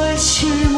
wish you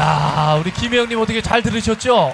야, 우리 김혜영님 어떻게 잘 들으셨죠?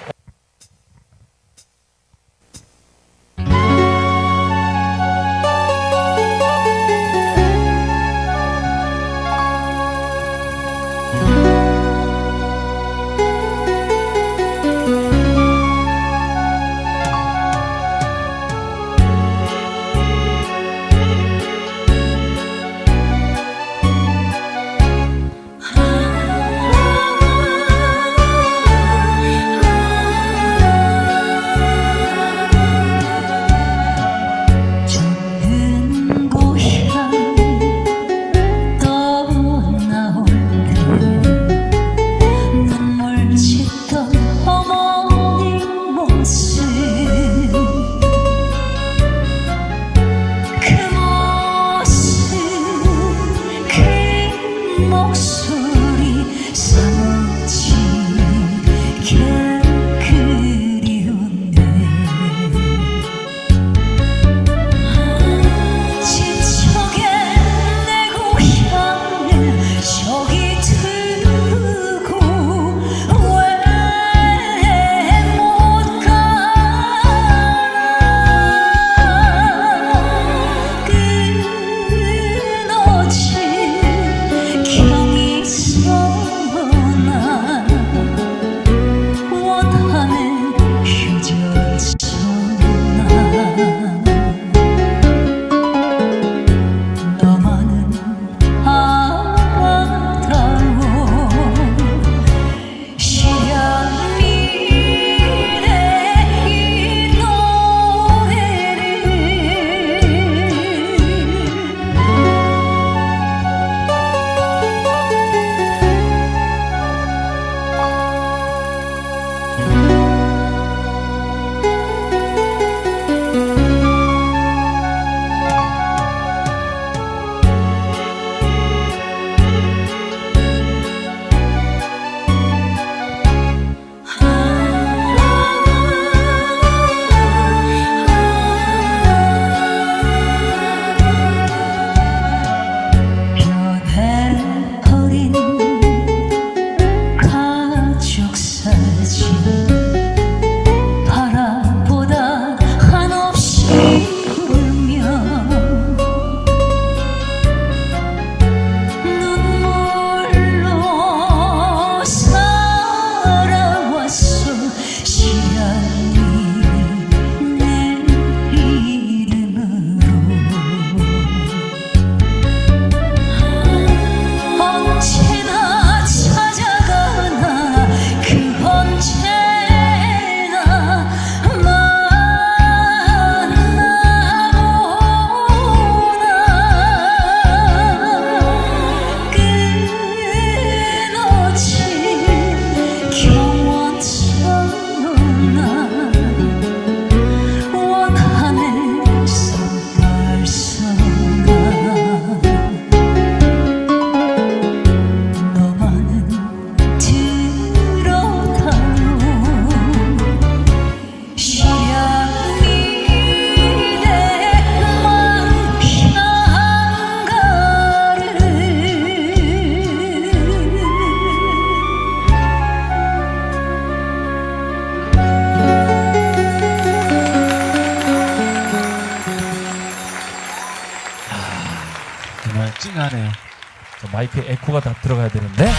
마이크에 에코가 다 들어가야 되는데.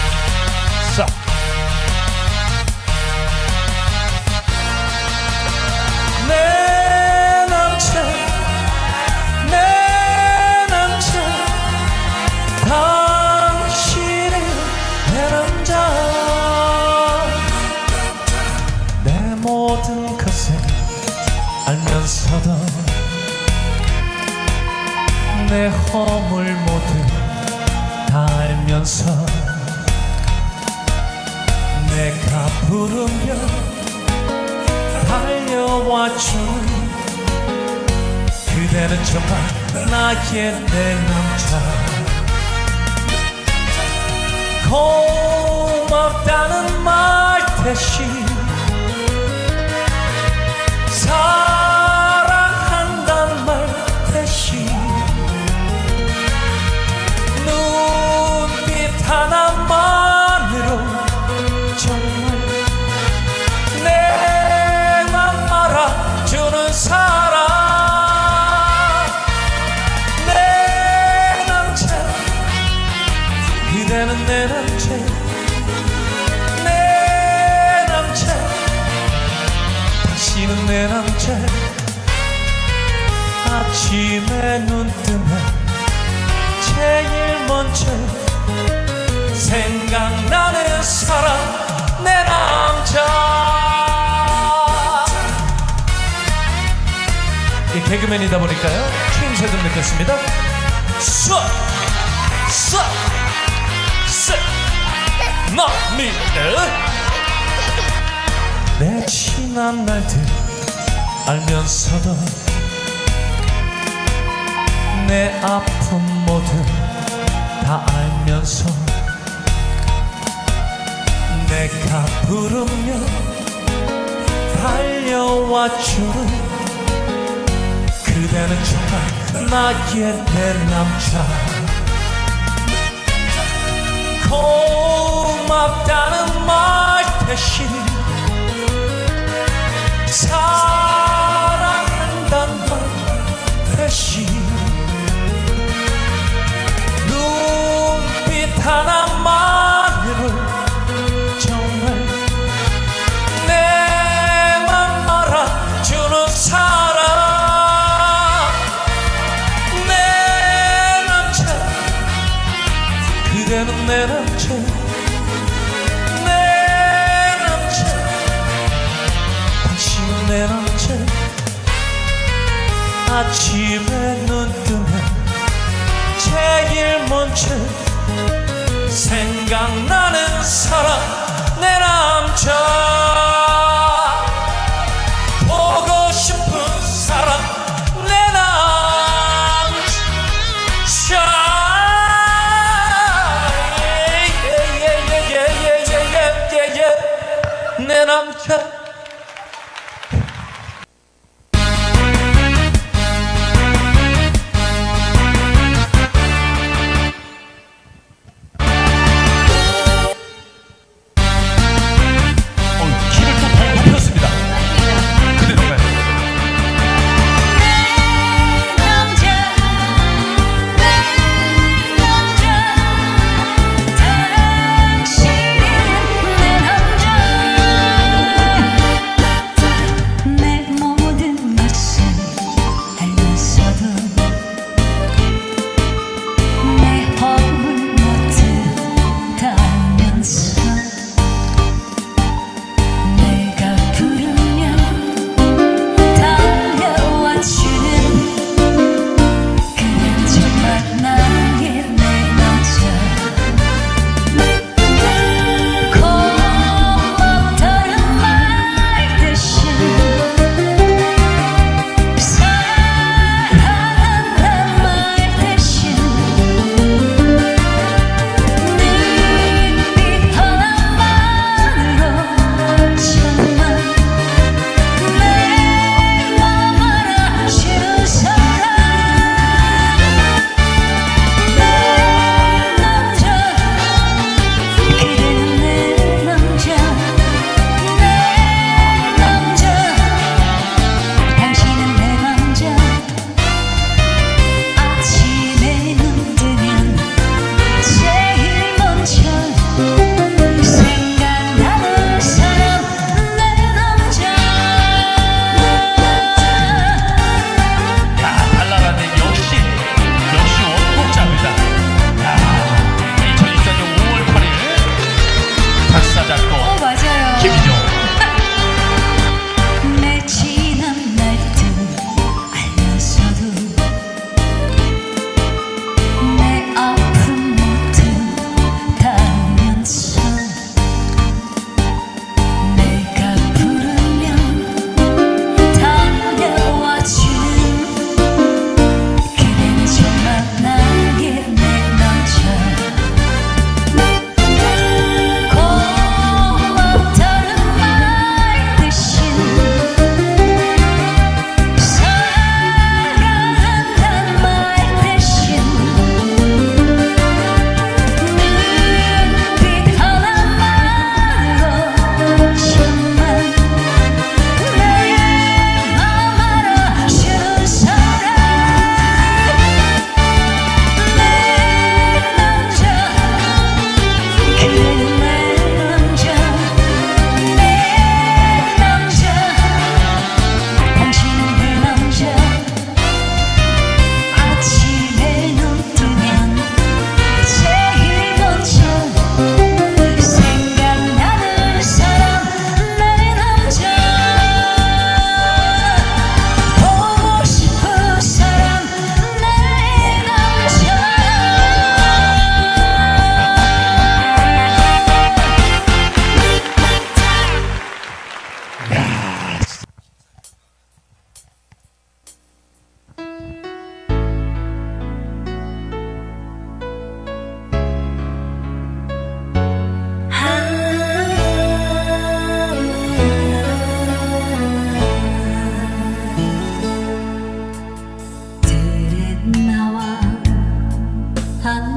싹. 그대는 정말 나의 내 남자 고맙다는 말 대신 개그맨이다 보니까요. 추임새도 느꼈습니다. 쏙! 쏙! 쏙! 나미네! 내 친한 날들 알면서도 내 아픔 모두 다 알면서 내가 부르면 달려와 주는 Ridernča, na kjer pernamča. Kolmaptanın maç peşi. Sağ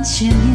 前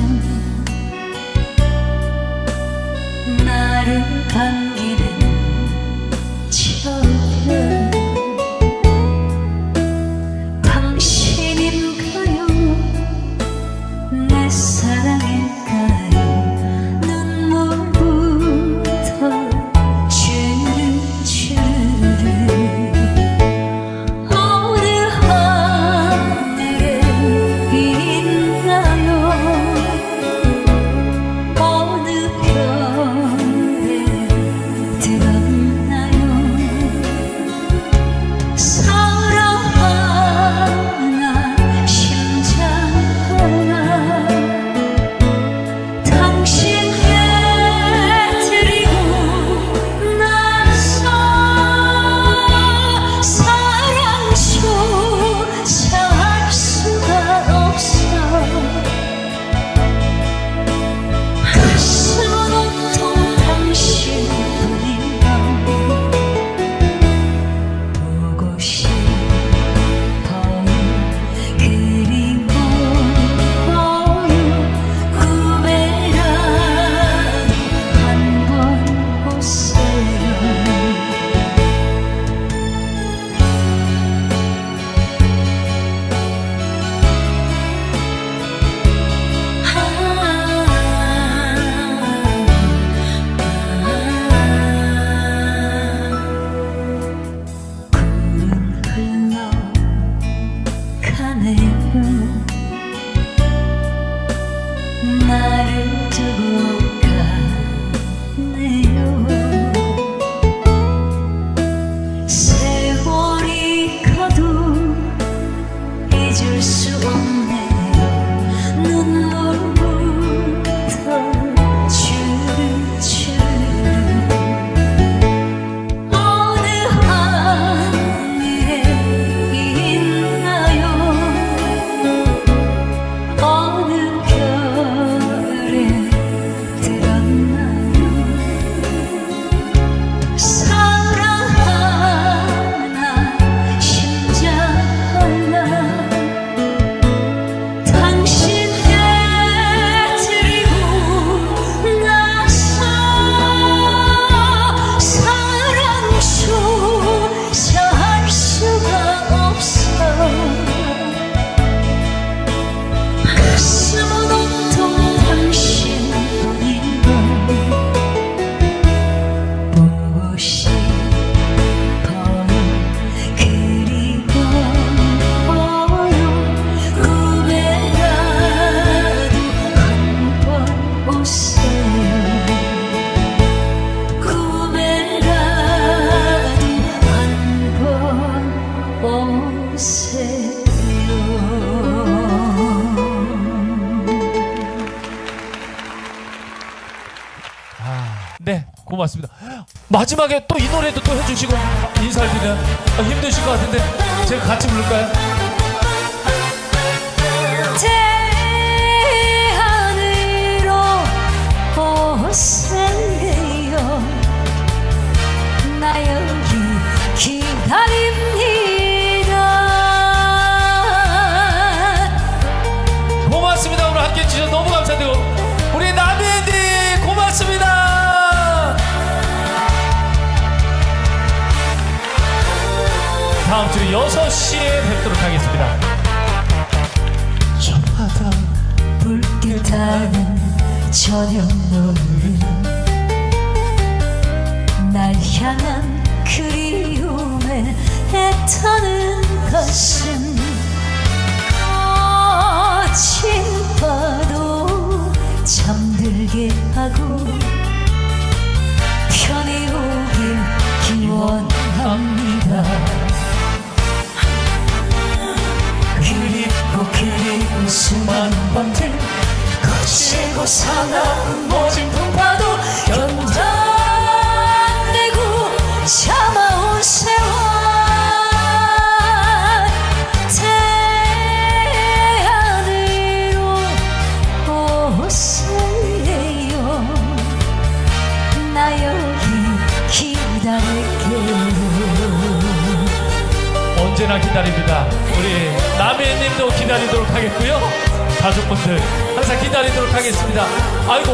마지막에 또 이 노래도 또 해주시고 인사를 드려요. 힘드실 것 같은데 제가 같이 부를까요? 다음 주 6시에 뵙도록 하겠습니다. 저 바다 물길 타는 저녁 노을 날 향한 그리움에 애타는 것은 거친 파도 잠들게 하고 편히 오길 기원합니다 수많은 밤들 거칠고 사나운 모진 아이고